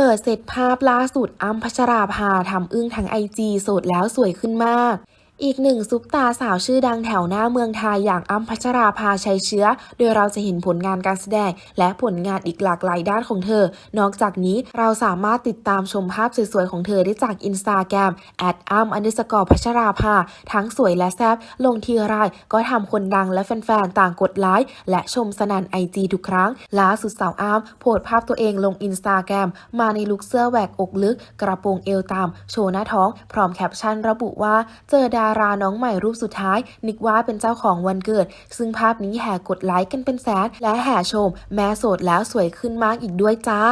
เปิดเสร็จภาพล่าสุดอ้ำพัชราภาทำอึ้งทั้งไอจีสดแล้วสวยขึ้นมาก อีกหนึ่งซุปตาสาวชื่อดังแถวหน้าเมืองไทยอย่างอ้ำพัชราภาชัยเชื้อ โดยเราจะเห็นผลงานการแสดง และผลงานอีกหลากหลายด้านของเธอ นอกจากนี้เราสามารถติดตามชมภาพสวยๆ ของเธอได้จากอินสตาแกรมแอดอ้ำอันดสกอร์พัชราภา ทั้งสวยและแซ่บลงทีไรก็ทำคนดังและแฟนๆ ต่างกดไลค์และชมสนันไอจีทุกครั้งล่าสุดสาวอ้ำโพสต์ภาพตัวเองลงอินสตาแกรมมาในลุคเสื้อแหวกอกลึก กระโปรงเอวตามโชว์หน้าท้อง พร้อมแคปชั่นระบุว่าเจอดาาราน้องใหม่รูปสุดท้าย นึกว่าเป็นเจ้าของวันเกิด ซึ่งภาพนี้แห่กดไลค์กันเป็นแสนและแห่ชม แม้โสดแล้วสวยขึ้นมากอีกด้วยจ้า